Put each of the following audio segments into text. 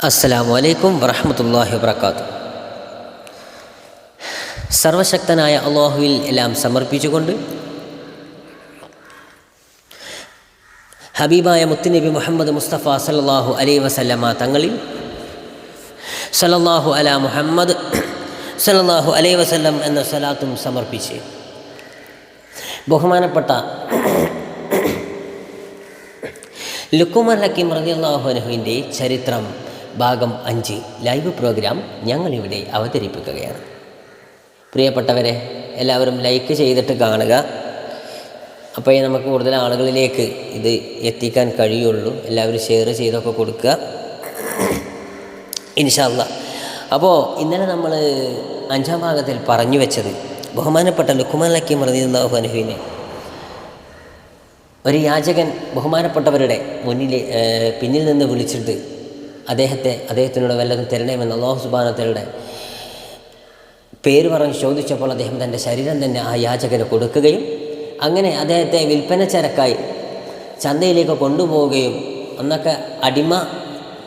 അസ്സലാമു വലൈക്കും വറഹമത്തല്ലാഹി വബർക്കാത്തു സർവശക്തനായ അള്ളാഹുവിൽ എല്ലാം സമർപ്പിച്ചുകൊണ്ട് ഹബീബായ മുത്തുനബി മുഹമ്മദ് മുസ്തഫ സല്ലല്ലാഹു അലൈ വസല്ലമ തങ്ങളിൽ സലല്ലാഹു അല മുഹമ്മദ് സലല്ലാഹു അലൈ വസല്ലം എന്ന സലാത്തും സമർപ്പിച്ച് ബഹുമാനപ്പെട്ട ലുക്കുമർ ഹക്കീം റളിയല്ലാഹു അൻഹുവിന്റെ ചരിത്രം ഭാഗം അഞ്ച് ലൈവ് പ്രോഗ്രാം ഞങ്ങളിവിടെ അവതരിപ്പിക്കുകയാണ്. പ്രിയപ്പെട്ടവരെ എല്ലാവരും ലൈക്ക് ചെയ്തിട്ട് കാണുക. അപ്പോൾ നമുക്ക് കൂടുതൽ ആളുകളിലേക്ക് ഇത് എത്തിക്കാൻ കഴിയുള്ളൂ. എല്ലാവരും ഷെയർ ചെയ്തൊക്കെ കൊടുക്കുക. ഇൻഷാല്ല അപ്പോൾ ഇന്നലെ നമ്മൾ അഞ്ചാം ഭാഗത്തിൽ പറഞ്ഞു വെച്ചത് ബഹുമാനപ്പെട്ട ലുക്കുമാൻ റളിയല്ലാഹു അൻഹുവിനെ. ഒരു യാചകൻ ബഹുമാനപ്പെട്ടവരുടെ മുന്നിൽ പിന്നിൽ നിന്ന് വിളിച്ചിട്ട് അദ്ദേഹത്തെ അദ്ദേഹത്തിനോട് വല്ലതും തരണമെന്ന് അള്ളാഹു സുബാനത്തയുടെ പേര് പറഞ്ഞ് ചോദിച്ചപ്പോൾ അദ്ദേഹം തന്റെ ശരീരം തന്നെ ആ യാചകന് കൊടുക്കുകയും അങ്ങനെ അദ്ദേഹത്തെ വിൽപ്പന ചരക്കായി ചന്തയിലേക്ക് കൊണ്ടുപോവുകയും അന്നൊക്കെ അടിമ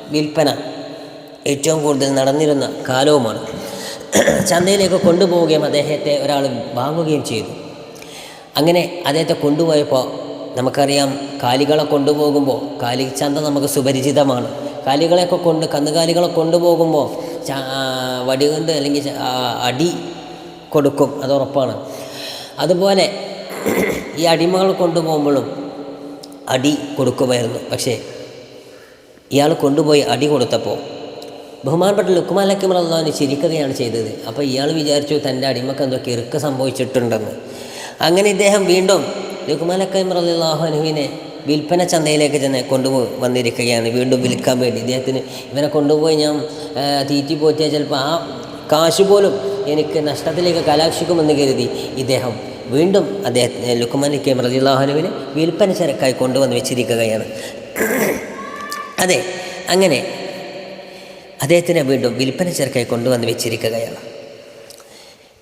വിൽപ്പന ഏറ്റവും കൂടുതൽ നടന്നിരുന്ന കാലവുമാണ്. ചന്തയിലേക്ക് കൊണ്ടുപോവുകയും അദ്ദേഹത്തെ ഒരാൾ വാങ്ങുകയും ചെയ്തു. അങ്ങനെ അദ്ദേഹത്തെ കൊണ്ടുപോയപ്പോൾ നമുക്കറിയാം കാലികളെ കൊണ്ടുപോകുമ്പോൾ കാലി ചന്ത നമുക്ക് സുപരിചിതമാണ്. കാലികളെയൊക്കെ കൊണ്ട് കന്നുകാലികളെ കൊണ്ടുപോകുമ്പോൾ വടി കൊണ്ട് അല്ലെങ്കിൽ അടി കൊടുക്കും. അത് ഉറപ്പാണ്. അതുപോലെ ഈ അടിമകൾ കൊണ്ടുപോകുമ്പോഴും അടി കൊടുക്കുമായിരുന്നു. പക്ഷേ ഇയാൾ കൊണ്ടുപോയി അടി കൊടുത്തപ്പോൾ ബഹുമാനപ്പെട്ട ലുക്മാൻ ലക്കിം അള്ളാഹിന് ചിരിക്കുകയാണ് ചെയ്തത്. അപ്പോൾ ഇയാൾ വിചാരിച്ചു തന്റെ അടിമക്ക് എന്തോ കിറുക്ക് സംഭവിച്ചിട്ടുണ്ടെന്ന്. അങ്ങനെ ഇദ്ദേഹം വീണ്ടും ലുക്മാൻ ലക്കിം അള്ളാഹുനുവിനെ വിൽപ്പന ചന്തയിലേക്ക് ചെന്ന് കൊണ്ടുപോയി വന്നിരിക്കുകയാണ്. വീണ്ടും വിൽക്കാൻ വേണ്ടി. ഇദ്ദേഹത്തിന് ഇവനെ കൊണ്ടുപോയി ഞാൻ തീറ്റി പോറ്റിയാൽ ചിലപ്പോൾ ആ കാശ് പോലും എനിക്ക് നഷ്ടത്തിലേക്ക് കലാക്ഷിക്കുമെന്ന് കരുതി ഇദ്ദേഹം വീണ്ടും അദ്ദേഹത്തിന് ലുക്മാൻ കെ റലിള്ളാഹുനുവിനെ വിൽപ്പന ചരക്കായി കൊണ്ടുവന്ന് വെച്ചിരിക്കുകയാണ്. അതെ അങ്ങനെ അദ്ദേഹത്തിനെ വീണ്ടും വിൽപ്പന ചരക്കായി കൊണ്ടുവന്ന് വെച്ചിരിക്കുകയാണ്.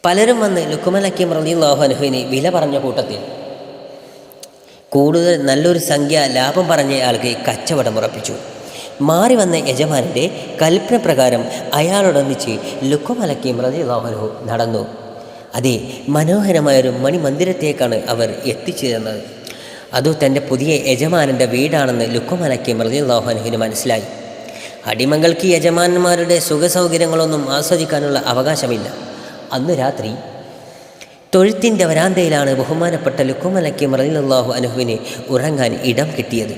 പലരും വന്ന് ലുക്കുമലക്കിം റളിയല്ലാഹു അനുഹുവിനെ വില പറഞ്ഞ കൂട്ടത്തിൽ കൂടുതൽ നല്ലൊരു സംഖ്യ ലാഭം പറഞ്ഞ ആൾക്ക് കച്ചവടം ഉറപ്പിച്ചു. മാറി വന്ന യജമാനന്റെ കൽപ്പന പ്രകാരം അയാളോടൊന്നിച്ച് ലുക്കുമലക്കി അൻഹു നടന്നു. അതെ മനോഹരമായൊരു മണിമന്ദിരത്തേക്കാണ് അവർ എത്തിച്ചേർന്നത്. അത് തന്റെ പുതിയ യജമാനന്റെ വീടാണെന്ന് ലുക്കുമലക്കി അൻഹുവിന് മനസ്സിലായി. അടിമകൾക്ക് യജമാനന്മാരുടെ സുഖസൗകര്യങ്ങളൊന്നും ആസ്വദിക്കാനുള്ള അവകാശമില്ല. അന്ന് രാത്രി തൊഴുത്തിന്റെ വരാന്തയിലാണ് ബഹുമാനപ്പെട്ട ലുക്കുമലയ്ക്ക് മറലില്ലാഹു അനുഹുവിന് ഉറങ്ങാൻ ഇടം കിട്ടിയത്.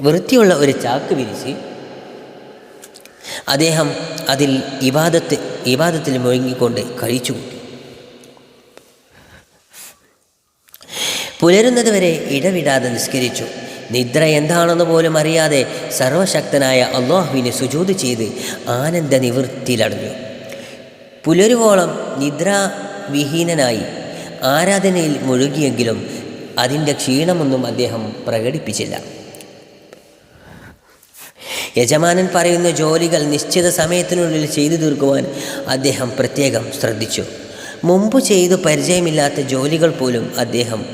വൃത്തിയുള്ള ഒരു ചാക്ക് വിരിച്ച് അദ്ദേഹം അതിൽ ഇബാദത്ത് ഇബാദത്തിൽ മുഴുങ്ങിക്കൊണ്ട് കഴിച്ചു കൂട്ടി. പുലരുന്നത് വരെ ഇടവിടാതെ നിസ്കരിച്ചു. നിദ്ര എന്താണെന്ന് പോലും അറിയാതെ സർവശക്തനായ അള്ളാഹുവിനെ സുജൂത് ചെയ്ത് ആനന്ദ നിവൃത്തിയിലടഞ്ഞു പുലരുവോളം നിദ്രാവിഹീനനായി ആരാധനയിൽ മുഴുകിയെങ്കിലും അതിന്റെ ക്ഷീണമൊന്നും അദ്ദേഹം പ്രകടിപ്പിച്ചില്ല. യജമാനൻ പറയുന്ന ജോലികൾ നിശ്ചിത സമയത്തിനുള്ളിൽ ചെയ്തു തീർക്കുവാൻ അദ്ദേഹം പ്രത്യേകം ശ്രദ്ധിച്ചു. മുമ്പ് ചെയ്തു പരിചയമില്ലാത്ത ജോലികൾ പോലും അദ്ദേഹം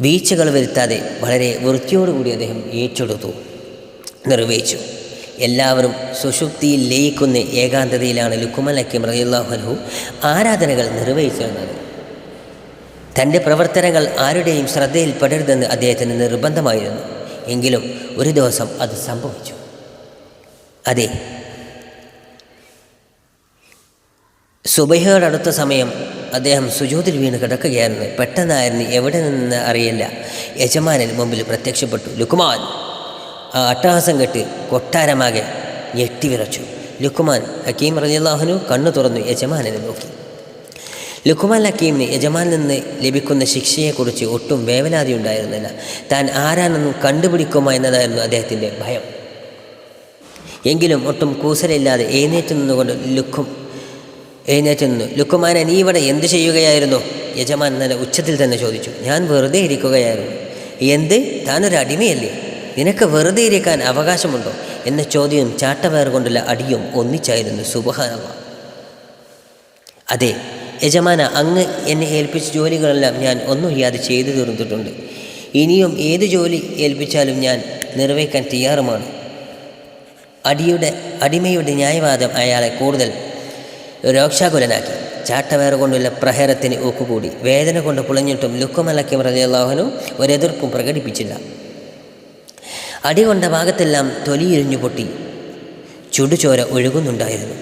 വീഴ്ചകൾ വരുത്താതെ വളരെ വൃത്തിയോടുകൂടി അദ്ദേഹം ഏറ്റെടുത്തു നിർവഹിച്ചു. എല്ലാവരും സുഷുപ്തിയിൽ ലയിക്കുന്ന ഏകാന്തതയിലാണ് ലുക്കുമലയ്ക്കും റഹിയുല്ലാഹുലഹു ആരാധനകൾ നിർവഹിച്ചിരുന്നത്. തന്റെ പ്രവർത്തനങ്ങൾ ആരുടെയും ശ്രദ്ധയിൽപ്പെടരുതെന്ന് അദ്ദേഹത്തിന് നിർബന്ധമായിരുന്നു. എങ്കിലും ഒരു ദിവസം അത് സംഭവിച്ചു. അതെ സുബഹയോടടുത്ത സമയം അദ്ദേഹം സുജൂതിൽ വീണ് കിടക്കുകയായിരുന്നു. പെട്ടെന്നായിരുന്നു എവിടെ നിന്ന് അറിയില്ല. യജമാനൻ മുമ്പിൽ പ്രത്യക്ഷപ്പെട്ടു. ലുക്കുമാൻ ആ അട്ടഹാസം കെട്ട് കൊട്ടാരമാകെ ഞെട്ടിവിറച്ചു ലുക്കുമാൻ ഹക്കീം റജിയാഹനു കണ്ണു തുറന്നു യജമാനനെ നോക്കി. ലുക്കുമാൻ ഹക്കീമിന് യജമാനിൽ നിന്ന് ലഭിക്കുന്ന ശിക്ഷയെക്കുറിച്ച് ഒട്ടും വേവലാതി ഉണ്ടായിരുന്നില്ല താൻ ആരാണെന്നും കണ്ടുപിടിക്കുമോ എന്നതായിരുന്നു അദ്ദേഹത്തിന്റെ ഭയം. എങ്കിലും ഒട്ടും കൂസലില്ലാതെ എഴുന്നേറ്റ് നിന്നുകൊണ്ട് ലുക്കും എഴുന്നേറ്റ് നിന്നു ലുക്കുമാനെ നീ ഇവിടെ എന്ത് ചെയ്യുകയായിരുന്നു? യജമാൻ നല്ല ഉച്ചത്തിൽ തന്നെ ചോദിച്ചു. ഞാൻ വെറുതെ ഇരിക്കുകയായിരുന്നു. എന്ത്? താനൊരു അടിമയല്ലേ? നിനക്ക് വെറുതെ ഇരിക്കാൻ അവകാശമുണ്ടോ? എന്ന ചോദ്യവും ചാട്ടവയർ കൊണ്ടുള്ള അടിയും ഒന്നിച്ചായിരുന്നു സുബഹാനവ അതെ. യജമാന അങ്ങ് എന്നെ ഏൽപ്പിച്ച ജോലികളെല്ലാം ഞാൻ ഒന്നുമില്ലാതെ ചെയ്തു തീർന്നിട്ടുണ്ട് ഇനിയും ഏത് ജോലി ഏൽപ്പിച്ചാലും ഞാൻ നിർവഹിക്കാൻ തയ്യാറുമാണ്. അടിയുടെ അടിമയുടെ ന്യായവാദം അയാളെ കൂടുതൽ രോക്ഷാകുലനാക്കി. ചാട്ടവേറ കൊണ്ടുള്ള പ്രഹരത്തിന് ഊക്കുകൂടി. വേദന കൊണ്ട് പുളഞ്ഞിട്ടും ലുക്കുമലക്കും റതിയല്ലാഹനും ഒരെതിർപ്പും പ്രകടിപ്പിച്ചില്ല. അടികൊണ്ട ഭാഗത്തെല്ലാം തൊലിയിരിഞ്ഞു പൊട്ടി. ചുടുചോര ഒഴുകുന്നുണ്ടായിരുന്നു.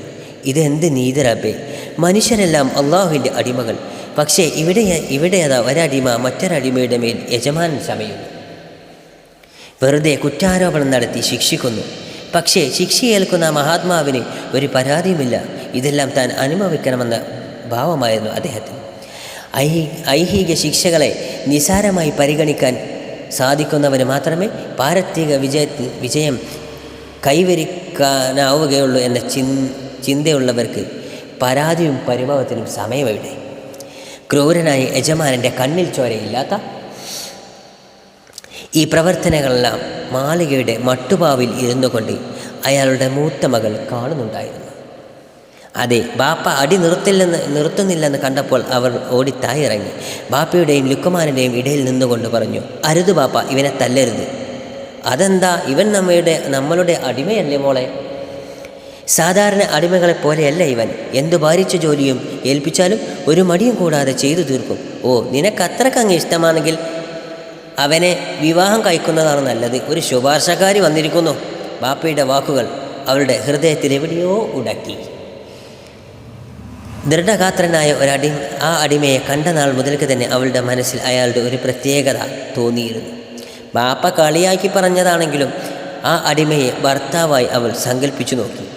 ഇതെന്ത് നീതരാപ്പേ മനുഷ്യരെല്ലാം അള്ളാഹുവിന്റെ അടിമകൾ. പക്ഷേ ഇവിടെ ഇവിടെ അതാ ഒരടിമ മറ്റൊരടിമയുടെ മേൽ യജമാനൻ ചമയുന്നു. വെറുതെ കുറ്റാരോപണം നടത്തി ശിക്ഷിക്കുന്നു. പക്ഷേ ശിക്ഷയേൽക്കുന്ന മഹാത്മാവിന് ഒരു പരാതിയുമില്ല. ഇതെല്ലാം താൻ അനുഭവിക്കണമെന്ന ഭാവമായിരുന്നു അദ്ദേഹത്തിന്. ഐഹി ഐഹിക ശിക്ഷകളെ നിസാരമായി പരിഗണിക്കാൻ സാധിക്കുന്നവന് മാത്രമേ പാരത്രിക വിജയ വിജയം കൈവരിക്കാനാവുകയുള്ളൂ എന്ന ചി ചിന്തയുള്ളവർക്ക് പരാതിയും പരിഭവത്തിനും സമയമെവിടെ? ക്രൂരനായ യജമാനന്റെ കണ്ണിൽ ചോരയില്ലാത്ത ഈ പ്രവർത്തനങ്ങളെല്ലാം മാളികയുടെ മട്ടുപാവിൽ ഇരുന്നു കൊണ്ട് അയാളുടെ മൂത്ത മകൾ കാണുന്നുണ്ടായിരുന്നു. അതെ ബാപ്പ അടി നിർത്തില്ലെന്ന് നിർത്തുന്നില്ലെന്ന് കണ്ടപ്പോൾ അവർ ഓടി തായിറങ്ങി ബാപ്പയുടെയും ലുക്കുമാരന്റെയും ഇടയിൽ നിന്നുകൊണ്ട് പറഞ്ഞു അരുത് ബാപ്പ ഇവനെ തല്ലരുത്. അതെന്താ ഇവൻ നമ്മയുടെ നമ്മളുടെ അടിമയല്ലേ മോളെ? സാധാരണ അടിമകളെ പോലെയല്ല ഇവൻ. എന്തു ഭാരിച്ച ജോലിയും ഏൽപ്പിച്ചാലും ഒരു മടിയും കൂടാതെ ചെയ്തു തീർക്കും. ഓ നിനക്ക് അത്രക്കങ്ങ് ഇഷ്ടമാണെങ്കിൽ അവനെ വിവാഹം കഴിക്കുന്നതാണ് നല്ലത്. ഒരു ശുപാർശക്കാരി വന്നിരിക്കുന്നു. ബാപ്പയുടെ വാക്കുകൾ അവരുടെ ഹൃദയത്തിൽ എവിടെയോ ഉടക്കി. ദൃഢഗാത്രനായ ഒരടി ആ അടിമയെ കണ്ട നാൾ മുതൽക്ക് തന്നെ അവളുടെ മനസ്സിൽ അയാളുടെ ഒരു പ്രത്യേകത തോന്നിയിരുന്നു. ബാപ്പ കളിയാക്കി പറഞ്ഞതാണെങ്കിലും ആ അടിമയെ ഭർത്താവായി അവൾ സങ്കല്പിച്ചു നോക്കി.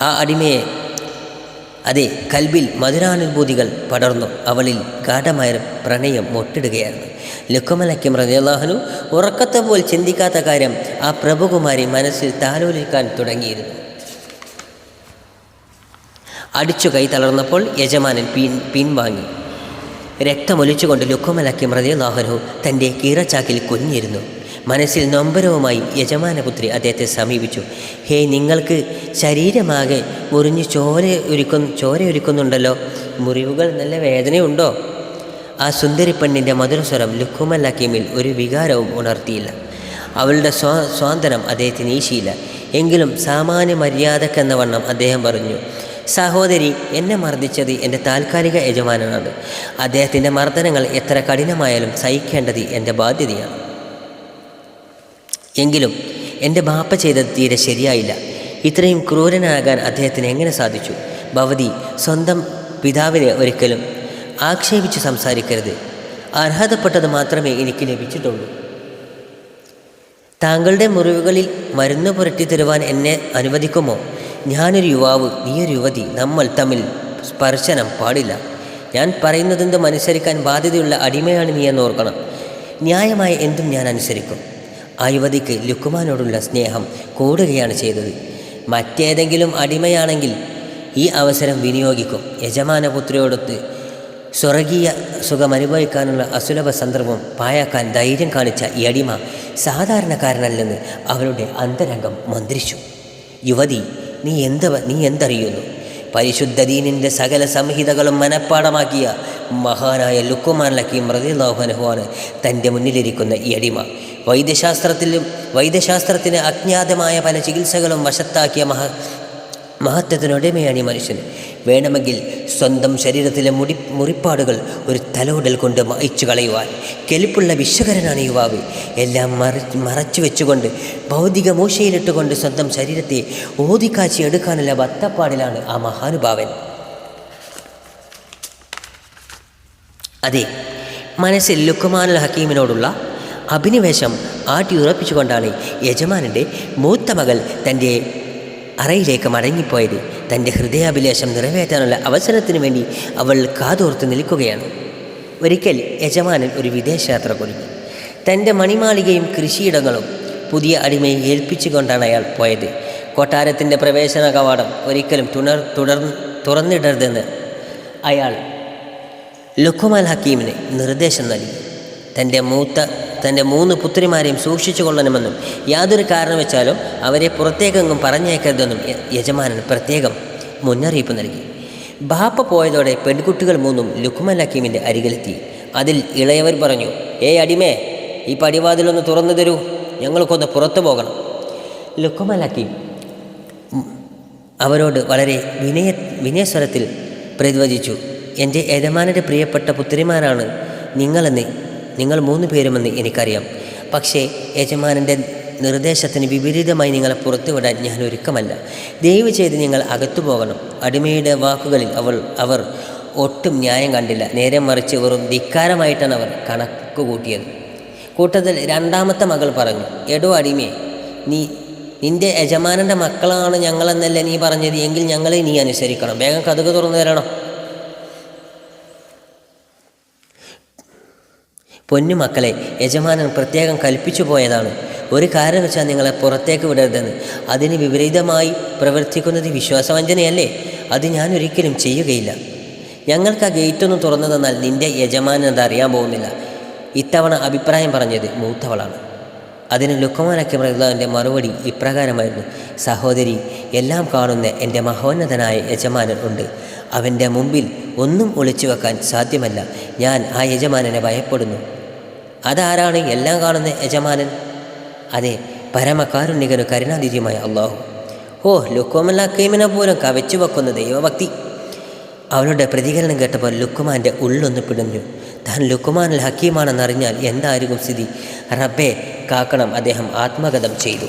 ആ അടിമയെ അതെ കൽബിൽ മധുരാനുഭൂതികൾ പടർന്നു അവളിൽ ഗാഠമായ പ്രണയം മൊട്ടിടുകയായിരുന്നു. ലുക്കുമലയ്ക്കും റജാഹനു ഉറക്കത്തെ പോൽ ചിന്തിക്കാത്ത കാര്യം ആ പ്രഭുകുമാരി മനസ്സിൽ താലോലിക്കാൻ തുടങ്ങിയിരുന്നു. അടിച്ചു കൈ തളർന്നപ്പോൾ യജമാനൻ പിൻ പിൻവാങ്ങി. രക്തമൊലിച്ചുകൊണ്ട് ലുക്കുമലയ്ക്കും റതിയല്ലാഹനു തന്റെ കീറച്ചാക്കിൽ കുഞ്ഞിരുന്നു മനസ്സിൽ നൊമ്പരവുമായി യജമാനപുത്രി അദ്ദേഹത്തെ സമീപിച്ചു. ഹേ നിങ്ങൾക്ക് ശരീരമാകെ മുറിഞ്ഞ് ചോര ഒരുക്കുന്നു ചോര ഒരുക്കുന്നുണ്ടല്ലോ. മുറിവുകൾ നല്ല വേദനയുണ്ടോ? ആ സുന്ദരി പെണ്ണിന്റെ മധുരസ്വരം ലുക്കുമൽ ഹക്കീമിൽ ഒരു വികാരവും ഉണർത്തിയില്ല. അവളുടെ സ്വാ സ്വാതന്ത്ര്യം അദ്ദേഹത്തിന് ഈശിയില്ല. എങ്കിലും സാമാന്യ മര്യാദക്കെന്ന വണ്ണം അദ്ദേഹം പറഞ്ഞു. സഹോദരി എന്നെ മർദ്ദിച്ചത് എന്റെ താൽക്കാലിക യജമാനനാണ്. അദ്ദേഹത്തിന്റെ മർദ്ദനങ്ങൾ എത്ര കഠിനമായാലും സഹിക്കേണ്ടത് എന്റെ ബാധ്യതയാണ്. എങ്കിലും എന്റെ ബാപ്പ ചെയ്തത് തീരെ ശരിയായില്ല. ഇത്രയും ക്രൂരനാകാൻ അദ്ദേഹത്തിന് എങ്ങനെ സാധിച്ചു? ഭവതി സ്വന്തം പിതാവിനെ ഒരിക്കലും ആക്ഷേപിച്ച് സംസാരിക്കരുത്. അർഹതപ്പെട്ടത് മാത്രമേ എനിക്ക് ലഭിച്ചിട്ടുള്ളൂ. താങ്കളുടെ മുറിവുകളിൽ മരുന്ന് പുരട്ടി തരുവാൻ എന്നെ അനുവദിക്കുമോ? ഞാനൊരു യുവാവ് നീയൊരു യുവതി നമ്മൾ തമ്മിൽ സ്പർശനം പാടില്ല. ഞാൻ പറയുന്നതെന്തും അനുസരിക്കാൻ ബാധ്യതയുള്ള അടിമയാണ് നീ എന്ന് ഓർക്കണം. ന്യായമായ എന്തും ഞാൻ അനുസരിക്കും. ആ യുവതിക്ക് ലുക്കുമാനോടുള്ള സ്നേഹം കൂടുകയാണ് ചെയ്തത്. മറ്റേതെങ്കിലും അടിമയാണെങ്കിൽ ഈ അവസരം വിനിയോഗിക്കും. യജമാനപുത്രിയോടൊത്ത് സ്വർഗീയ സുഖം അനുഭവിക്കാനുള്ള അസുലഭ സന്ദർഭം പായാക്കാൻ ധൈര്യം കാണിച്ച ഈ അടിമ സാധാരണക്കാരനല്ലെന്ന് അവളുടെ അന്തരംഗം മന്ത്രിച്ചു. യുവതി നീ എന്ത് നീ എന്തറിയുന്നു? പരിശുദ്ധ ദീനിന്റെ സകല സംഹിതകളും മനഃപ്പാടമാക്കിയ മഹാനായ ലുക്കുമാൻ ലക്കീം റതിലോഹനുഹുവാണ് തന്റെ മുന്നിലിരിക്കുന്ന ഈ അടിമ. വൈദ്യശാസ്ത്രത്തിലും വൈദ്യശാസ്ത്രത്തിന് അജ്ഞാതമായ പല ചികിത്സകളും വശത്താക്കിയ മഹ മഹത്വത്തിനൊടിമയാണ് ഈ മനുഷ്യൻ. വേണമെങ്കിൽ സ്വന്തം ശരീരത്തിലെ മുടി മുറിപ്പാടുകൾ ഒരു തലോടൽ കൊണ്ട് മായിച്ചു കളയുവാൻ കെലിപ്പുള്ള വിശ്വകരനാണ് യുവാവ്. എല്ലാം മറി മറച്ചു വെച്ചുകൊണ്ട് ഭൗതിക മൂശയിലിട്ടുകൊണ്ട് സ്വന്തം ശരീരത്തെ ഓതിക്കാച്ചി എടുക്കാനുള്ള വത്തപ്പാടിലാണ് ആ മഹാനുഭാവൻ. അതെ മനസ്സിൽ ലുക്കുമാനുൽ ഹക്കീമിനോടുള്ള അഭിനിവേശം ആട്ടിയുറപ്പിച്ചുകൊണ്ടാണ് യജമാനന്റെ മൂത്ത മകൾ തന്റെ അറയിലേക്ക് മടങ്ങിപ്പോയത് തന്റെ ഹൃദയാഭിലേഷം നിറവേറ്റാനുള്ള അവസരത്തിനു വേണ്ടി അവൾ കാതോർത്ത് നിൽക്കുകയാണ്. ഒരിക്കൽ യജമാനൻ ഒരു വിദേശയാത്ര കൊടുത്തു. തന്റെ മണിമാളികയും കൃഷിയിടങ്ങളും പുതിയ അടിമയെ ഏൽപ്പിച്ചുകൊണ്ടാണ് അയാൾ പോയത്. കൊട്ടാരത്തിന്റെ പ്രവേശന കവാടം ഒരിക്കലും തുണർ തുടർ തുറന്നിടരുതെന്ന് അയാൾ ലുക്കുമാൽ ഹക്കീമിന് നിർദ്ദേശം നൽകി. തന്റെ മൂത്ത തന്റെ മൂന്ന് പുത്രിമാരെയും സൂക്ഷിച്ചു കൊള്ളണമെന്നും യാതൊരു കാരണവെച്ചാലും അവരെ പുറത്തേക്കെങ്ങും പറഞ്ഞേക്കരുതെന്നും യജമാനൻ പ്രത്യേകം മുന്നറിയിപ്പ് നൽകി. ബാപ്പ പോയതോടെ പെൺകുട്ടികൾ മൂന്നും ലുക്മൻ ഹക്കീമിന്റെ അരികിലെത്തി. അതിൽ ഇളയവർ പറഞ്ഞു ഏ അടിമേ ഈ പടിവാതിലൊന്ന് തുറന്നു തരൂ. ഞങ്ങൾക്കൊന്ന് പുറത്തു പോകണം. ലുക്കുമലക്കി അവരോട് വളരെ വിനയ വിനയസ്വരത്തിൽ പ്രതിവചിച്ചു എന്റെ യജമാനന്റെ പ്രിയപ്പെട്ട പുത്രിമാരാണ് നിങ്ങളെന്ന് നിങ്ങൾ മൂന്ന് പേരുമെന്ന് എനിക്കറിയാം. പക്ഷേ യജമാനന്റെ നിർദ്ദേശത്തിന് വിപരീതമായി നിങ്ങളെ പുറത്തുവിടാൻ ഞാൻ ഒരുക്കമല്ല. ദയവ് ചെയ്ത് നിങ്ങൾ അകത്തു പോകണം. അടിമയുടെ വാക്കുകളിൽ അവൾ അവർ ഒട്ടും ന്യായം കണ്ടില്ല. നേരെ മറിച്ച് വെറും ധിക്കാരമായിട്ടാണ് അവർ കണക്ക് കൂട്ടിയത്. കൂട്ടത്തിൽ രണ്ടാമത്തെ മകൾ പറഞ്ഞു എടോ അടിമേ നീ നിന്റെ യജമാനന്റെ മക്കളാണ് ഞങ്ങളെന്നല്ലേ നീ പറഞ്ഞത്? എങ്കിൽ ഞങ്ങളെ നീ അനുസരിക്കണം. വേഗം കഥക തുറന്നു തരണം. പൊന്നു മക്കളെ യജമാനൻ പ്രത്യേകം കൽപ്പിച്ചു പോയതാണ്. ഒരു കാരണം വെച്ചാൽ നിങ്ങളെ പുറത്തേക്ക് വിടരുതെന്ന്. അതിന് വിപരീതമായി പ്രവർത്തിക്കുന്നത് വിശ്വാസവഞ്ചനയല്ലേ? അത് ഞാൻ ഒരിക്കലും ചെയ്യുകയില്ല. ഞങ്ങൾക്ക് ആ ഗേറ്റൊന്ന് തുറന്നു തന്നാൽ നിന്റെ യജമാനൻ അത് അറിയാൻ പോകുന്നില്ല. ഇത്തവണ അഭിപ്രായം പറഞ്ഞത് മൂത്തവളാണ്. അതിന് ലുക്കമാനൊക്കെ മൃഗാവിന്റെ മറുപടി ഇപ്രകാരമായിരുന്നു. സഹോദരി എല്ലാം കാണുന്ന എന്റെ മഹോന്നതനായ യജമാനൻ ഉണ്ട്. അവന്റെ മുമ്പിൽ ഒന്നും ഒളിച്ചു വെക്കാൻ സാധ്യമല്ല. ഞാൻ ആ യജമാനനെ ഭയപ്പെടുന്നു. അതാരാണ് എല്ലാം കാണുന്ന യജമാനൻ? അതെ പരമകാരുണ്യകനു കരുണാതിഥിയുമായ അള്ളാഹു. ഓ ലുക്കോമല്ല കൈമിനെ പോലും കവച്ചു വെക്കുന്ന ദൈവഭക്തി. അവളുടെ പ്രതികരണം കേട്ടപ്പോൾ ലുക്കുമാന്റെ ഉള്ളൊന്ന് പിടഞ്ഞു. താൻ ലുക്കുമാനിൽ ഹക്കീമാണെന്നറിഞ്ഞാൽ എന്തായിരിക്കും സ്ഥിതി? റബ്ബെ കാക്കണം അദ്ദേഹം ആത്മഗതം ചെയ്തു.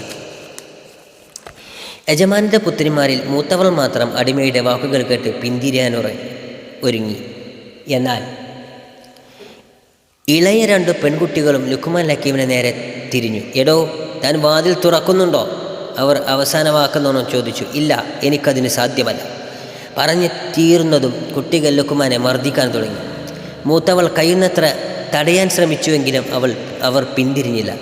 യജമാനന്റെ പുത്രിമാരിൽ മൂത്തവൾ മാത്രം അടിമയുടെ വാക്കുകൾ കേട്ട് പിന്തിരിയാനുറ ഒരുങ്ങി. എന്നാൽ ഇളയ രണ്ട് പെൺകുട്ടികളും ലുക്കുമാൻ ലക്കീമിനെ നേരെ തിരിഞ്ഞു. എടോ താൻ വാതിൽ തുറക്കുന്നുണ്ടോ? അവർ അവസാനമാക്കുന്നുണ്ടോ ചോദിച്ചു. ഇല്ല എനിക്കതിന് സാധ്യമല്ല. പറഞ്ഞു തീർന്നതും കുട്ടികൾ ലുക്കുമാനെ മർദ്ദിക്കാൻ തുടങ്ങി. മൂത്തവൾ കഴിയുന്നത്ര തടയാൻ ശ്രമിച്ചുവെങ്കിലും അവൾ അവർ പിന്തിരിഞ്ഞില്ല.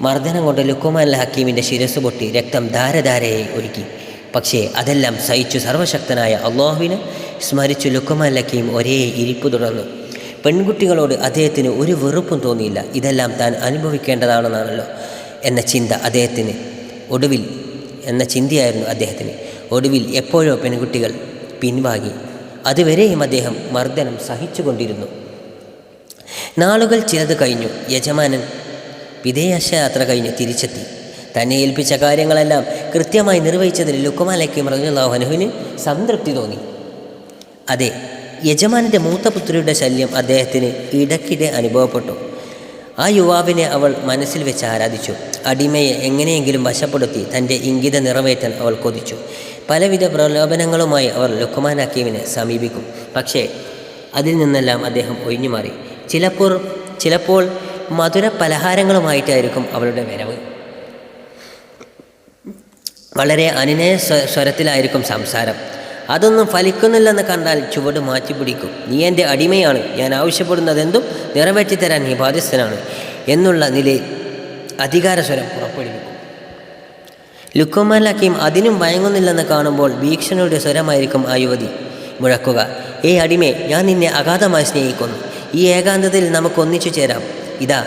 മർദ്ദനം കൊണ്ട് ലുക്കുമാൻ ഹക്കീമിന്റെ ശിരസ് പൊട്ടി രക്തം ധാരധാരയെ ഒഴുക്കി പക്ഷേ അതെല്ലാം സഹിച്ചു സർവശക്തനായ അള്ളാഹുവിനെ സ്മരിച്ചു ലുക്കുമാൻ ലക്കീം ഒരേ ഇരിപ്പ് തുടർന്നു. പെൺകുട്ടികളോട് അദ്ദേഹത്തിന് ഒരു വെറുപ്പും തോന്നിയില്ല. ഇതെല്ലാം താൻ അനുഭവിക്കേണ്ടതാണെന്നാണല്ലോ എന്ന ചിന്ത അദ്ദേഹത്തിന് ഒടുവിൽ എന്ന ചിന്തയായിരുന്നു അദ്ദേഹത്തിന്. ഒടുവിൽ എപ്പോഴോ പെൺകുട്ടികൾ പിൻവാങ്ങി. അതുവരെയും അദ്ദേഹം മർദ്ദനം സഹിച്ചുകൊണ്ടിരുന്നു. നാളുകൾ ചിലത് കഴിഞ്ഞു. യജമാനൻ വിദേശ യാത്ര കഴിഞ്ഞ് തിരിച്ചെത്തി. തന്നെ ഏൽപ്പിച്ച കാര്യങ്ങളെല്ലാം കൃത്യമായി നിർവഹിച്ചതിൽ ലുക്കുമാലയ്ക്കും റജുല്ലാഹുനുവിന് സംതൃപ്തി തോന്നി. അതെ യജമാനന്റെ മൂത്ത പുത്രിയുടെ ശല്യം അദ്ദേഹത്തിന് ഇടയ്ക്കിടെ അനുഭവപ്പെട്ടു. ആ യുവാവിനെ അവൾ മനസ്സിൽ വെച്ച് ആരാധിച്ചു. അടിമയെ എങ്ങനെയെങ്കിലും വശപ്പെടുത്തി തന്റെ ഇംഗിത നിറവേറ്റാൻ അവൾ കൊതിച്ചു. പലവിധ പ്രലോഭനങ്ങളുമായി അവർ ലുക്കുമാൻ ഹക്കീമിനെ സമീപിക്കും. പക്ഷേ അതിൽ നിന്നെല്ലാം അദ്ദേഹം ഒഴിഞ്ഞുമാറി. ചിലപ്പോൾ ചിലപ്പോൾ മധുര പലഹാരങ്ങളുമായിട്ടായിരിക്കും അവളുടെ വരവ്. വളരെ അനുനയ സ്വ- സ്വരത്തിലായിരിക്കും സംസാരം. അതൊന്നും ഫലിക്കുന്നില്ലെന്ന് കണ്ടാൽ ചുവട് മാറ്റിപ്പിടിക്കും നീ എന്റെ അടിമയാണ്. ഞാൻ ആവശ്യപ്പെടുന്നതെന്തും നിറവേറ്റിത്തരാൻ നീ ബാധ്യസ്ഥനാണ് എന്നുള്ള നിലയിൽ അധികാരസ്വരം പുറപ്പെടുവിക്കും. ലുക്കുമാൻ ഹക്കീം അതിനും വയങ്ങുന്നില്ലെന്ന് കാണുമ്പോൾ ഭീക്ഷണയുടെ സ്വരമായിരിക്കും ആ യുവതി. മുഴക്കുക. ഏ അടിമേ ഞാൻ നിന്നെ അഗാധമായി സ്നേഹിക്കുന്നു. ഈ ഏകാന്തതയിൽ നമുക്ക് ഒന്നിച്ചു ചേരാം. ഇതാ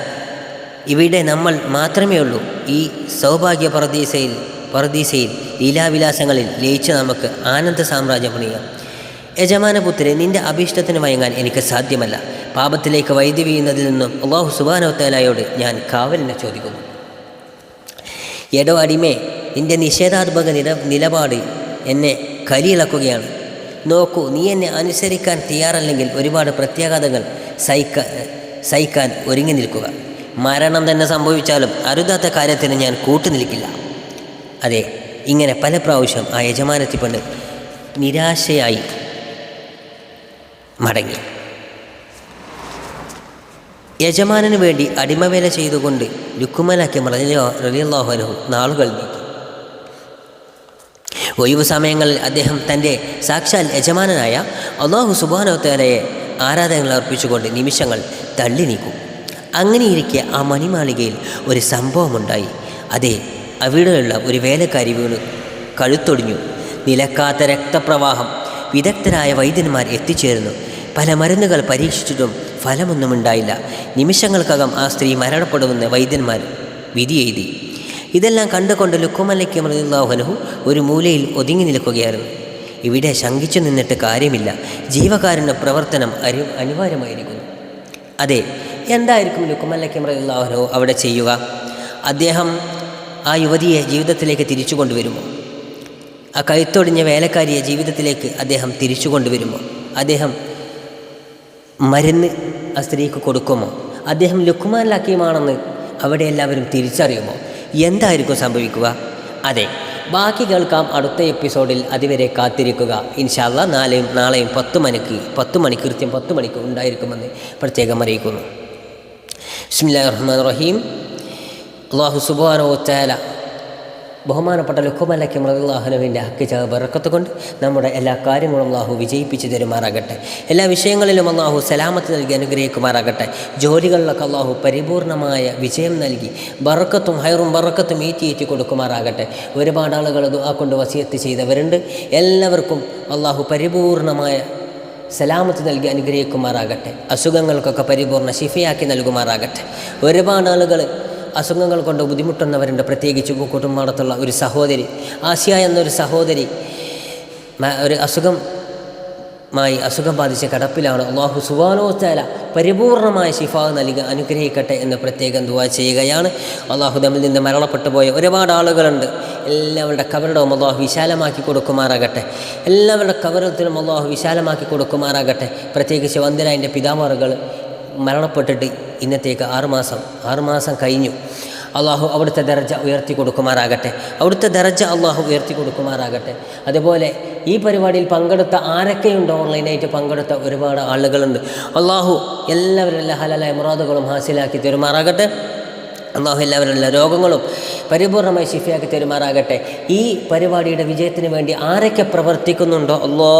ഇവിടെ നമ്മൾ മാത്രമേ ഉള്ളൂ ഈ സൗഭാഗ്യ പർദീസയിൽ പർദീസയിൽ ലീലാവിലാസങ്ങളിൽ ലയിച്ച് നമുക്ക് ആനന്ദ സാമ്രാജ്യം പണിയാം യജമാനപുത്രെ നിന്റെ അഭീഷ്ടത്തിന് വയങ്ങാൻ എനിക്ക് സാധ്യമല്ല. പാപത്തിലേക്ക് വൈദ്യ വീഴുന്നതിൽ നിന്നും അള്ളാഹു സുബാനോത്തലായോട് ഞാൻ കാവലിനെ ചോദിക്കുന്നു. എടോ അടിമേ നിന്റെ നിഷേധാത്മക നില നിലപാട് എന്നെ കലിയിളക്കുകയാണ് നോക്കൂ നീ എന്നെ അനുസരിക്കാൻ തയ്യാറല്ലെങ്കിൽ ഒരുപാട് പ്രത്യാഘാതങ്ങൾ സഹിക്ക സഹിക്കാൻ ഒരുങ്ങി നിൽക്കുക. മരണം തന്നെ സംഭവിച്ചാലും അരുതാത്ത കാര്യത്തിന് ഞാൻ കൂട്ടുനിൽക്കില്ല. അതെ ഇങ്ങനെ പല പ്രാവശ്യം ആ യജമാനത്തി പെണ്ണ് നിരാശയായി മടങ്ങി. യജമാനന് വേണ്ടി അടിമവേല ചെയ്തുകൊണ്ട് ലുക്കുമലാക്കി റലിയല്ലാഹുനഹു നാളുകൾ നീക്കി. ഒഴിവു സമയങ്ങളിൽ അദ്ദേഹം തന്റെ സാക്ഷാൽ യജമാനനായ അള്ളാഹു സുബാനോത്തേലയെ ആരാധനകൾ അർപ്പിച്ചുകൊണ്ട് നിമിഷങ്ങൾ തള്ളി നീക്കും. അങ്ങനെയിരിക്കെ ആ മണിമാളികയിൽ ഒരു സംഭവമുണ്ടായി. അതെ അവിടെയുള്ള ഒരു വേലക്കാരി വീണു. കഴുത്തൊടിഞ്ഞു. നിലക്കാത്ത രക്തപ്രവാഹം. വിദഗ്ധരായ വൈദ്യന്മാർ എത്തിച്ചേർന്നു. പല മരുന്നുകൾ പരീക്ഷിച്ചിട്ടും ഫലമൊന്നുമുണ്ടായില്ല നിമിഷങ്ങൾക്കകം ആ സ്ത്രീ മരണപ്പെടുമെന്ന് വൈദ്യന്മാർ വിധി എഴുതി. ഇതെല്ലാം കണ്ടുകൊണ്ട് ലുക്കുമലയ്ക്ക് മൃദുല്ലാഹുനഹു ഒരു മൂലയിൽ ഒതുങ്ങി നിൽക്കുകയായിരുന്നു ഇവിടെ ശങ്കിച്ചു നിന്നിട്ട് കാര്യമില്ല. ജീവകാരുണ്യ പ്രവർത്തനം അരി അനിവാര്യമായിരിക്കുന്നു. അതെ എന്തായിരിക്കും ലുക്കുമല്ലയ്ക്ക് റഹ്ലാഹു അവിടെ ചെയ്യുക? അദ്ദേഹം ആ യുവതിയെ ജീവിതത്തിലേക്ക് തിരിച്ചു കൊണ്ടുവരുമോ? ആ കഴുത്തൊടിഞ്ഞ വേലക്കാരിയെ ജീവിതത്തിലേക്ക് അദ്ദേഹം തിരിച്ചു കൊണ്ടുവരുമോ? അദ്ദേഹം മരുന്ന് ആ സ്ത്രീക്ക് കൊടുക്കുമോ? അദ്ദേഹം ലുക്കുമാൻ ലക്കീമാണെന്ന് അവിടെ എല്ലാവരും തിരിച്ചറിയുമോ? എന്തായിരിക്കും സംഭവിക്കുക? അതെ ബാക്കി കേൾക്കാം അടുത്ത എപ്പിസോഡിൽ അതുവരെ കാത്തിരിക്കുക. ഇൻഷാല്ല നാളെയും നാളെയും പത്ത് മണിക്ക് പത്ത് മണി കൃത്യം പത്ത് മണിക്ക് ഉണ്ടായിരിക്കുമെന്ന് പ്രത്യേകം അറിയിക്കുന്നു. ബിസ്മില്ലാ റഹ്മാൻ റഹീം. അള്ളാഹു സുബാനോ ചേല ബഹുമാനപ്പെട്ട ലുക്കുമലയ്ക്ക് മൃഗാഹുനുവിന്റെ ചാ ബറക്കത്ത് കൊണ്ട് നമ്മുടെ എല്ലാ കാര്യങ്ങളും അള്ളാഹു വിജയിപ്പിച്ചു തരുമാറാകട്ടെ. എല്ലാ വിഷയങ്ങളിലും അള്ളാഹു സലാമത്ത് നൽകി അനുഗ്രഹിക്കുമാറാകട്ടെ. ജോലികളിലൊക്കെ അള്ളാഹു പരിപൂർണമായ വിജയം നൽകി ബറക്കത്തും ഹൈറും ബറക്കത്തും ഏറ്റിയേറ്റി കൊടുക്കുമാറാകട്ടെ. ഒരുപാട് ആളുകൾ ആ കൊണ്ട് വസിയത്ത് ചെയ്തവരുണ്ട്. എല്ലാവർക്കും അള്ളാഹു പരിപൂർണമായ സലാമത്ത് നൽകി അനുഗ്രഹിക്കുമാറാകട്ടെ. അസുഖങ്ങൾക്കൊക്കെ പരിപൂർണ ശിഫയാക്കി നൽകുമാറാകട്ടെ. ഒരുപാട് ആളുകൾ അസുഖങ്ങൾ കൊണ്ട് ബുദ്ധിമുട്ടുന്നവരുണ്ട്. പ്രത്യേകിച്ച് കുടുംബത്തുള്ള ഒരു സഹോദരി ആസിയ എന്നൊരു സഹോദരി ഒരു അസുഖം മായി അസുഖം ബാധിച്ച കടപ്പിലാണ്. അള്ളാഹു സുബാനോത്താല പരിപൂർണമായ ശിഫ നൽകി അനുഗ്രഹിക്കട്ടെ എന്ന് പ്രത്യേകം ദുവാ ചെയ്യുകയാണ്. അള്ളാഹു തമ്മിൽ നിന്ന് മരണപ്പെട്ടു പോയ ഒരുപാട് ആളുകളുണ്ട്. എല്ലാവരുടെ കവറിടവും അള്ളാഹു വിശാലമാക്കി കൊടുക്കുമാറാകട്ടെ. എല്ലാവരുടെ കവരത്തിലും അള്ളാഹു വിശാലമാക്കി കൊടുക്കുമാറാകട്ടെ. പ്രത്യേകിച്ച് വന്ദനായന്റെ പിതാമറുകൾ മരണപ്പെട്ടിട്ട് ഇന്നത്തേക്ക് ആറുമാസം ആറുമാസം കഴിഞ്ഞു. അള്ളാഹു അവിടുത്തെ ദർജ ഉയർത്തി കൊടുക്കുമാറാകട്ടെ. അവിടുത്തെ ദർജ അള്ളാഹു ഉയർത്തി കൊടുക്കുമാറാകട്ടെ. അതുപോലെ ഈ പരിപാടിയിൽ പങ്കെടുത്ത ആരൊക്കെയുണ്ട് ഓൺലൈനായിട്ട് പങ്കെടുത്ത ഒരുപാട് ആളുകളുണ്ട്. അള്ളാഹു എല്ലാവരും എല്ലാ ഹലാലായ മുറാദുകളും ഹാസിലാക്കി തരുമാറാകട്ടെ. അള്ളാഹു എല്ലാവരും എല്ലാ രോഗങ്ങളും പരിപൂർണമായി ശിഫിയാക്കി തരുമാറാകട്ടെ. ഈ പരിപാടിയുടെ വിജയത്തിന് വേണ്ടി ആരൊക്കെ പ്രവർത്തിക്കുന്നുണ്ടോ? അല്ലോ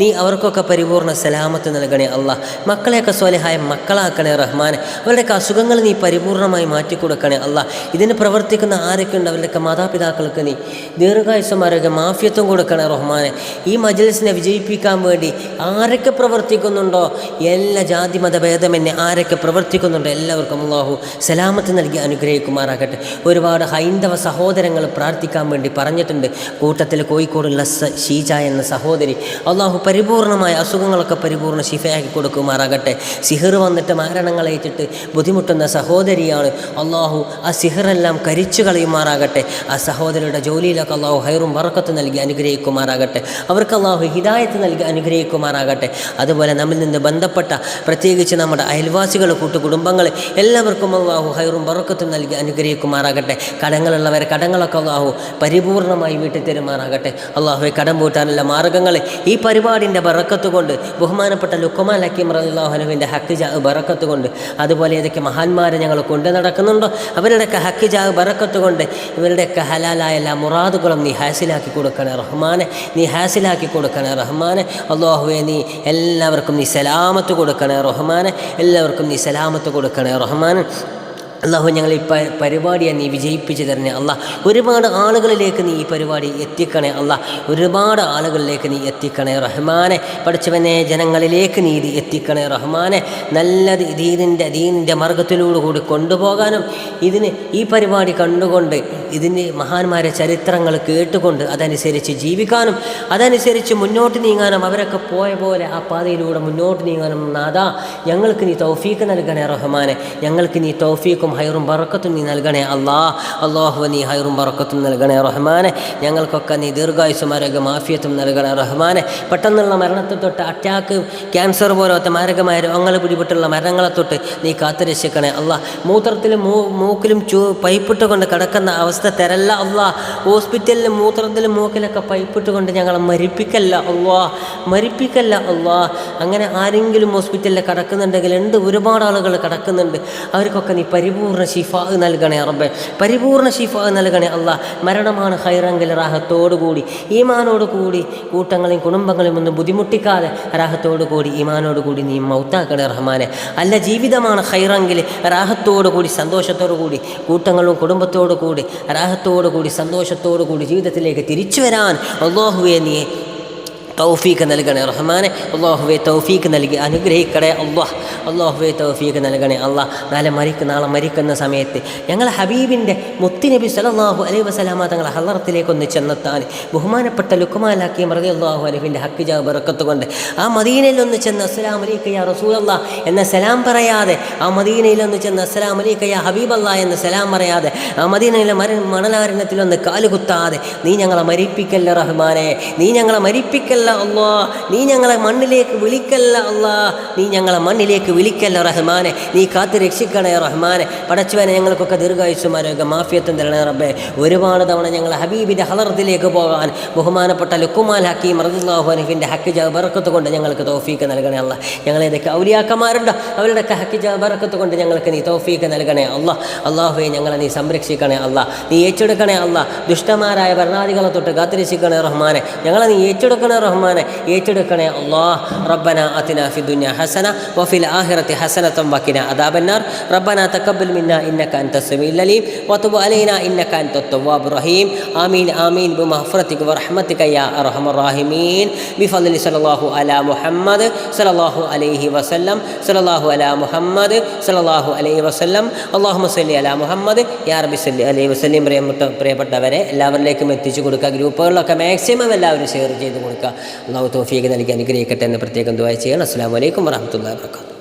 നീ അവർക്കൊക്കെ പരിപൂർണ സലാമത്ത് നൽകണേ അല്ല മക്കളെയൊക്കെ സ്വലഹായ മക്കളാക്കണേ റഹ്മാൻ അവരുടെയൊക്കെ അസുഖങ്ങൾ നീ പരിപൂർണമായി മാറ്റി കൊടുക്കണേ അല്ല ഇതിന് പ്രവർത്തിക്കുന്ന ആരൊക്കെ ഉണ്ട് അവരുടെയൊക്കെ മാതാപിതാക്കൾക്ക് നീ ദീർഘായുസം മാഫിയത്വം കൊടുക്കണേ റഹ്മാനെ. ഈ മജലിസിനെ വിജയിപ്പിക്കാൻ വേണ്ടി ആരൊക്കെ പ്രവർത്തിക്കുന്നുണ്ടോ? എല്ലാ ജാതി മതഭേദമെന്നെ ആരൊക്കെ പ്രവർത്തിക്കുന്നുണ്ടോ? എല്ലാവർക്കും അള്ളാഹു സലാമത്ത് നൽകി അനുഗ്രഹിക്കുമാറാകട്ടെ. ഒരുപാട് ഹൈന്ദവ സഹോദരങ്ങൾ പ്രാർത്ഥിക്കാൻ വേണ്ടി പറഞ്ഞിട്ടുണ്ട്. കൂട്ടത്തിൽ കോഴിക്കോടുള്ള ഷീജ എന്ന സഹോദരി. അള്ളാഹു പരിപൂർണമായ അസുഖങ്ങളൊക്കെ പരിപൂർണ ശിഫയാക്കി കൊടുക്കുമാറാകട്ടെ. സിഹർ വന്നിട്ട് മരണങ്ങളേറ്റിട്ട് ബുദ്ധിമുട്ടുന്ന സഹോദരിയാണ്. അള്ളാഹു ആ സിഹറെല്ലാം കരിച്ചു കളയുമാറാകട്ടെ. ആ സഹോദരിയുടെ ജോലിയിലൊക്കെ അള്ളാഹു ഹൈറും വറക്കത്ത് നൽകി അനുഗ്രഹിക്കുമാറാകട്ടെ. അവർക്ക് അള്ളാഹു ഹിദായത്ത് നൽകി അനുഗ്രഹിക്കുമാറാകട്ടെ. അതുപോലെ നമ്മിൽ നിന്ന് ബന്ധപ്പെട്ട പ്രത്യേകിച്ച് നമ്മുടെ അയൽവാസികൾ കൂട്ടുകുടുംബങ്ങൾ എല്ലാവർക്കും അള്ളാഹു ഹൈറും വറക്കത്തും നൽകി അനുഗ്രഹിക്കുമാറാകട്ടെ. കടങ്ങളുള്ളവരെ കടങ്ങളൊക്കെ അള്ളാഹു പരിപൂർണമായി വീട്ടിൽ തരുമാറാകട്ടെ അള്ളാഹുവെ കടം പൂട്ടാനുള്ള മാർഗങ്ങൾ ഈ പരിപാടിന്റെ ബറക്കത്ത് കൊണ്ട് ബഹുമാനപ്പെട്ട ലുക്കുമാൻ ഹക്കീം റല്ലാഹുനുവിന്റെ ഹക്ക് ജാവ് ബറക്കത്ത് കൊണ്ട് അതുപോലെ ഏതൊക്കെ മഹാന്മാരെ ഞങ്ങൾ കൊണ്ട് നടക്കുന്നുണ്ടോ അവരുടെയൊക്കെ ഹക്ക് ജാവ് ബറക്കത്ത് കൊണ്ട് ഇവരുടെയൊക്കെ ഹലാലായ എല്ലാ മുറാദുകളും നീ ഹാസിലാക്കി കൊടുക്കണേ റഹ്മാനെ നീ ഹാസിലാക്കി കൊടുക്കണേ റഹ്മാനെ. അള്ളാഹുവെ നീ എല്ലാവർക്കും നീ സലാമത്ത് കൊടുക്കണേ റഹ്മാനെ എല്ലാവർക്കും നീ സലാമത്ത് കൊടുക്കണേ റഹ്മാൻ അള്ളാഹു ഞങ്ങൾ ഈ പരിപാടിയെ നീ വിജയിപ്പിച്ച് തരണേ അല്ല. ഒരുപാട് ആളുകളിലേക്ക് നീ ഈ പരിപാടി എത്തിക്കണേ അല്ല. ഒരുപാട് ആളുകളിലേക്ക് നീ എത്തിക്കണേ റഹ്മാനെ. പഠിച്ചവനെ ജനങ്ങളിലേക്ക് നീ ഇത് എത്തിക്കണേ റഹ്മാനെ. നല്ല ദീനിന്റെ ദീനിന്റെ മാർഗത്തിലൂടെ കൂടി കൊണ്ടുപോകാനും ഇതിന് ഈ പരിപാടി കണ്ടുകൊണ്ട് ഇതിന് മഹാന്മാരെ ചരിത്രങ്ങൾ കേട്ടുകൊണ്ട് അതനുസരിച്ച് ജീവിക്കാനും അതനുസരിച്ച് മുന്നോട്ട് നീങ്ങാനും അവരൊക്കെ പോയ പോലെ ആ പാതയിലൂടെ മുന്നോട്ട് നീങ്ങാനും നാദാ. ഞങ്ങൾക്ക് നീ തൗഫീക്ക് നൽകണേ റഹ്മാനെ. ഞങ്ങൾക്ക് നീ തൗഫീക്കും ഹൈറും ബറക്കത്തും നീ നൽകണേ അള്ളാഹ് അള്ളാഹു നീ ഹൈറും ബറക്കത്തും നൽകണേ റഹ്മാനെ. ഞങ്ങൾക്കൊക്കെ നീ ദീർഘായുസും ആരോഗ്യ മാഫിയത്തും നൽകണേ റഹ്മാനെ. പെട്ടെന്നുള്ള മരണത്തെ തൊട്ട് അറ്റാക്ക് ക്യാൻസർ പോലത്തെ മാരകമായ രോഗങ്ങൾ പിടിപെട്ടുള്ള മരണങ്ങളെ തൊട്ട് നീ കാത്തുരക്ഷിക്കണേ അള്ളാഹ് മൂത്രത്തിലും മൂ മൂക്കിലും ചൂ പൈപ്പിട്ട് കൊണ്ട് കിടക്കുന്ന അവസ്ഥ തരല്ല അള്ളാ ഹോസ്പിറ്റലിലും മൂത്രത്തിലും മൂക്കിലൊക്കെ പൈപ്പിട്ട് കൊണ്ട് ഞങ്ങളെ മരിപ്പിക്കല്ല അള്ളാ മരിപ്പിക്കല്ല അള്ളാ അങ്ങനെ ആരെങ്കിലും ഹോസ്പിറ്റലിൽ കിടക്കുന്നുണ്ടെങ്കിൽ ഉണ്ട് ഒരുപാട് ആളുകൾ കിടക്കുന്നുണ്ട്. അവർക്കൊക്കെ നീ പരിപൂർണ ഷിഫ നൽകണേ റബ്ബെ. പരിപൂർണ ഷിഫ നൽകണേ അല്ല മരണമാണ് ഹൈറങ്കിൽ റാഹത്തോടു കൂടി ഈമാനോട് കൂടി കൂട്ടങ്ങളെയും കുടുംബങ്ങളെയും ഒന്നും ബുദ്ധിമുട്ടിക്കാതെ റാഹത്തോടു കൂടി ഈമാനോട് കൂടി നീ മൗത്താക്കണേ റഹ്മാനെ. അല്ല ജീവിതമാണ് ഹൈറങ്കിൽ റാഹത്തോടു കൂടി സന്തോഷത്തോടു കൂടി കൂട്ടങ്ങളും കുടുംബത്തോടു കൂടി റാഹത്തോടു കൂടി സന്തോഷത്തോടു കൂടി ജീവിതത്തിലേക്ക് തിരിച്ചു വരാൻ അള്ളാഹുവെ നീ തൗഫീക്ക് നൽകണേ. റഹ്മാനെ അള്ളാഹുവെ തൗഫീഖ് നൽകി അനുഗ്രഹിക്കണേ അള്ളാഹ്. അള്ളാഹുവെ തൗഫീഖ് നൽകണേ അള്ളാഹ്. നാളെ മരിക്കുന്ന നാളെ മരിക്കുന്ന സമയത്ത് ഞങ്ങൾ ഹബീബിന്റെ മുത്തിനബി സലാഹു അലൈഹി വസലാമ തങ്ങളെ ഹലറത്തിലേക്ക് ഒന്ന് ചെന്നെത്താൻ ബഹുമാനപ്പെട്ട ലുക്കുമാലാക്കി മറതി അള്ളാഹു അലഹിന്റെ ഹക്കിജാ ബറക്കത്ത് കൊണ്ട് ആ മദീനയിൽ ഒന്ന് ചെന്ന് അസ്സലാം അലൈക്ക യാ റസൂലല്ലാ എന്ന സലാം പറയാതെ ആ മദീനയിൽ ഒന്ന് ചെന്ന് അസ്സലാം അലൈക്ക യാ അള്ളാഹ് എന്ന സലാം പറയാതെ ആ മദീനയിലെ മര മണലാരണത്തിലൊന്ന് കാലുകുത്താതെ നീ ഞങ്ങളെ മരിപ്പിക്കല്ലേ റഹ്മാനെ? നീ ഞങ്ങളെ മരിപ്പിക്കല്ല അള്ളാ. നീ ഞങ്ങളെ മണ്ണിലേക്ക് വിളിക്കല്ല അള്ളാ. നീ ഞങ്ങളെ മണ്ണിലേക്ക് വിളിക്കല്ല റഹ്മാനെ. നീ കാത്തു രക്ഷിക്കണേ റഹ്മാനെ. പടച്ചുവനെ ഞങ്ങൾക്കൊക്കെ ദീർഘായുസും മാഫിയത്വം തരണേ റബ്ബേ. ഒരുപാട് തവണ ഞങ്ങൾ ഹബീബിന്റെ ഹലർത്തിലേക്ക് പോകാൻ ബഹുമാനപ്പെട്ട ലുക്കുമാൽ ഹക്കീം റദിള്ളാഹു അനഫിന്റെ ഹക്ക് ജ ബറക്കത്ത് കൊണ്ട് ഞങ്ങൾക്ക് തോഫീക്ക് നൽകണേ അല്ല ഞങ്ങളേതൊക്കെ ഔലിയാക്കന്മാരുണ്ടോ? അവരുടെയൊക്കെ ഹക്ക് ജ ബറക്കത്ത് കൊണ്ട് ഞങ്ങൾക്ക് നീ തോഫീക്ക് നൽകണേ അല്ല അള്ളാഹുവെ ഞങ്ങളെ നീ സംരക്ഷിക്കണേ അല്ല നീ ഏറ്റെടുക്കണേ അല്ല ദുഷ്ടന്മാരായ ഭരണാധികളെ തൊട്ട് കാത്തിരക്ഷിക്കണേ റഹ്മാനെ. ഞങ്ങളെ നീ ഏറ്റെടുക്കണേ റഹ്മാനെ ഏറ്റെടുക്കണേ. അള്ളാഹ് റബ്ബന അതിന ഫി ദുനിയ ഹസന വഫിൽ ആഹിറത്തി ഹസനത്തം വക്കിന അദാബന്നാർ. റബ്ബന തക്കബൽ മിന്ന ഇന്നക അൻത സമീഉൽ അലീം വതുബ് അലൈന ഇന്നക അൻത തവ്വാബ് റഹീം. ആമീൻ ആമീൻ ബിമഗ്ഫിറതിക വറഹ്മതിക യാ അർഹമർ റഹീമീൻ. ബിഫضل സല്ലല്ലാഹു അലാ മുഹമ്മദ് സല്ലല്ലാഹു അലൈഹി വസല്ലം സല്ലല്ലാഹു അലാ മുഹമ്മദ് സല്ലല്ലാഹു അലൈഹി വസല്ലം. അല്ലാഹുമ്മ സല്ലി അലാ മുഹമ്മദ്. യാ റബ്ബി സല്ലി അലൈഹി വസല്ലം. പ്രിയപ്പെട്ട പ്രിയപ്പെട്ടവരെ എല്ലാവരിലേക്കും എത്തിച്ചു കൊടുക്കുക. ഗ്രൂപ്പുകളിലൊക്കെ മാക്സിമം എല്ലാവരും ഷെയർ ചെയ്ത് കൊടുക്കുക. അള്ളാഹു തോഫിയൊക്കെ നൽകി അനുഗ്രഹിക്കട്ടെ എന്ന് പ്രത്യേകം ദുആ ചെയ്യണം അസ്സാം വലൈക്കും വാഹത്തുള്ള വർക്കാത്തു